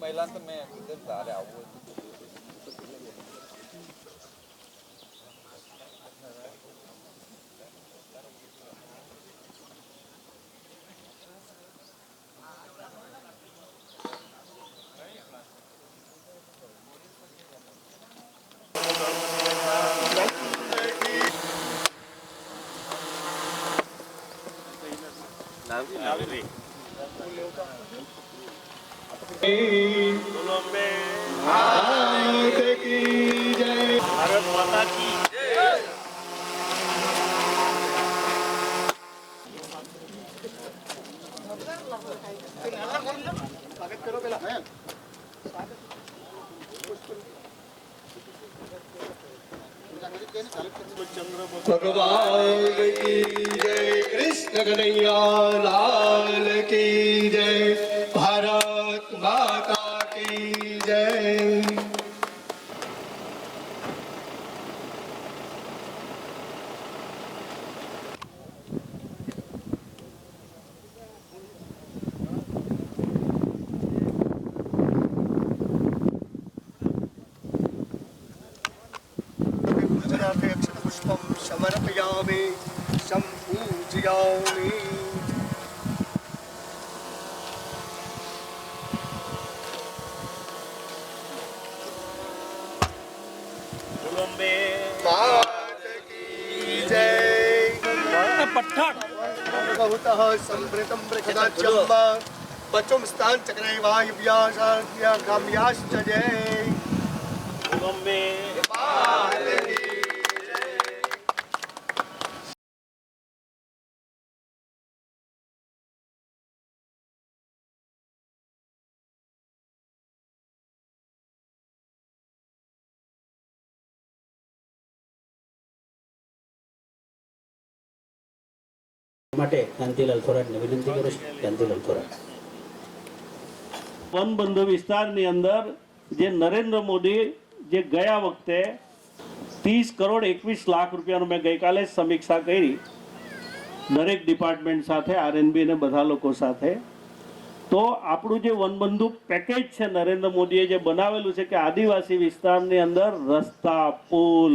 mày lăn Mailantan me presenta de agua. Nào đi, nào đi. स्वागत भगवान की जय कृष्ण कन्हैया लाल की जय। सर्वं समर्पयामि सम्पूजयामि। बहुतः संभृतं प्रकदाच्यम्ब बचुं स्थान चक्रे काम्याश्च जय। માટે કાંતિલાલ થોરાટને વિનંતી કરું છું. કાંતિલાલ થોરાટ વનબંધુ વિસ્તારની અંદર જે નરેન્દ્ર મોદી જે ગયા વખતે ત્રીસ કરોડ એકવીસ લાખ રૂપિયાનું મેં ગઈકાલે સમીક્ષા કરી. દરેક ડિપાર્ટમેન્ટ સાથે આરએનબી અને બધા લોકો સાથે. તો આપણું જે વનબંધુ પેકેજ છે નરેન્દ્ર મોદીએ જે બનાવેલું છે કે આદિવાસી વિસ્તારની અંદર રસ્તા, પુલ,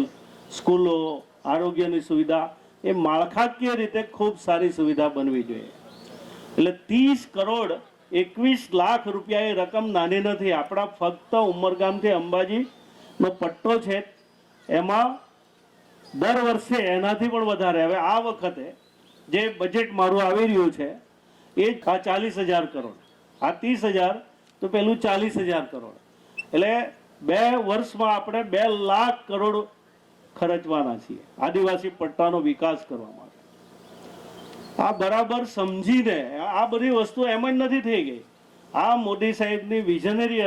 સ્કૂલો, આરોગ્યની સુવિધા એ માળખાકીય રીતે ખૂબ સારી સુવિધા બનવી જોઈએ. એટલે ત્રીસ કરોડ એકવીસ લાખ રૂપિયા એ રકમ નાની નથી. આપણા ફક્ત ઉમરગામથી અંબાજીનો પટ્ટો છે. એમાં દર વર્ષે એનાથી પણ વધારે. હવે આ વખતે જે બજેટ મારું આવી રહ્યું છે, એ આ ચાલીસ હજાર કરોડ. આ ત્રીસ હજાર તો પેલું ચાલીસ હજાર કરોડ. એટલે બે વર્ષમાં આપણે બે લાખ કરોડ ખર્ચવાના છીએ. આદિવાસી પટ્ટાનો વિકાસ કરવા માટે. આ બરાબર સમજીને આ બધી વસ્તુ એમ જ નથી થઈ ગઈ. આ મોદી સાહેબની વિઝનરી